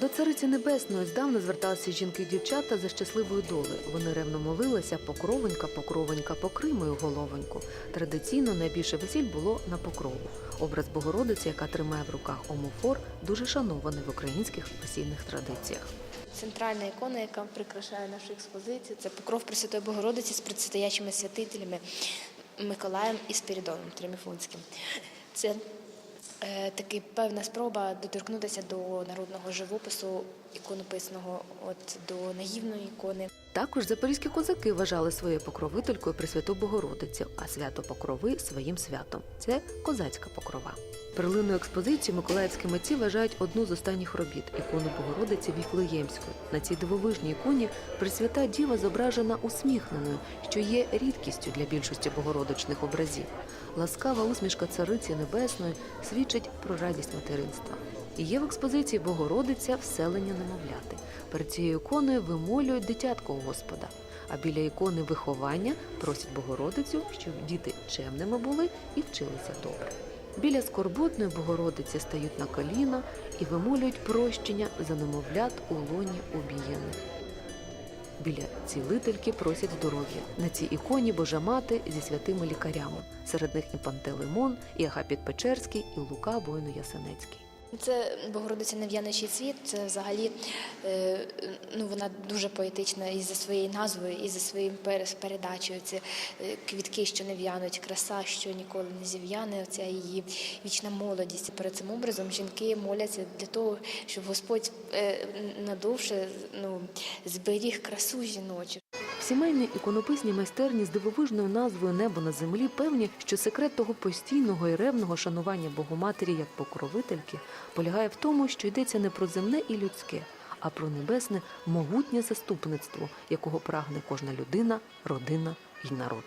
До цариці небесної здавна зверталися жінки й дівчата за щасливою долею. Вони ревно молилися покровонька, покровонька, покрий мою головоньку. Традиційно найбільше весіль було на покрову. Образ Богородиці, яка тримає в руках омофор, дуже шанований в українських весільних традиціях. Центральна ікона, яка прикрашає нашу експозицію, це покров Пресвятої Богородиці з предстоячими святителями Миколаєм і Спірідоном Триміфунським. Це таки певна спроба доторкнутися до народного живопису іконописного, от до наївної ікони. Також запорізькі козаки вважали своєю покровителькою Пресвяту Богородицю, а свято Покрови своїм святом. Це козацька покрова. Перлинну експозицію миколаївські митці вважають одну з останніх робіт ікону Богородиці Віфлеємської. На цій дивовижній іконі Пресвята Діва зображена усміхненою, що є рідкістю для більшості богородичних образів. Ласкава усмішка Цариці Небесної свідчить про радість материнства. Є в експозиції Богородиця вселення немовляти. Перед цією іконою вимолюють дитятко у Господа. А біля ікони виховання просять Богородицю, щоб діти чемними були і вчилися добре. Біля скорботної Богородиці стають на коліна і вимолюють прощення за немовлят у лоні убієних. Біля цілительки просять здоров'я. На цій іконі Божа мати зі святими лікарями. Серед них і Пантелеймон, і Агапіт Печерський, і Лука Бойно Ясенецький. Це Богородиця Нев'яничий цвіт. Це взагалі е, ну, вона дуже поетична і за своєю назвою, і за своїм передачею. Це е, квітки, що не в'януть, краса, що ніколи не зів'яне. Оця її вічна молодість. Перед цим образом жінки моляться для того, щоб Господь е, надовше ну, зберіг красу жіночу. В сімейній іконописній майстерні з дивовижною назвою Небо на землі певні, що секрет того постійного і ревного шанування Богоматері як покровительки полягає в тому, що йдеться не про земне і людське, а про небесне могутнє заступництво, якого прагне кожна людина, родина і народ.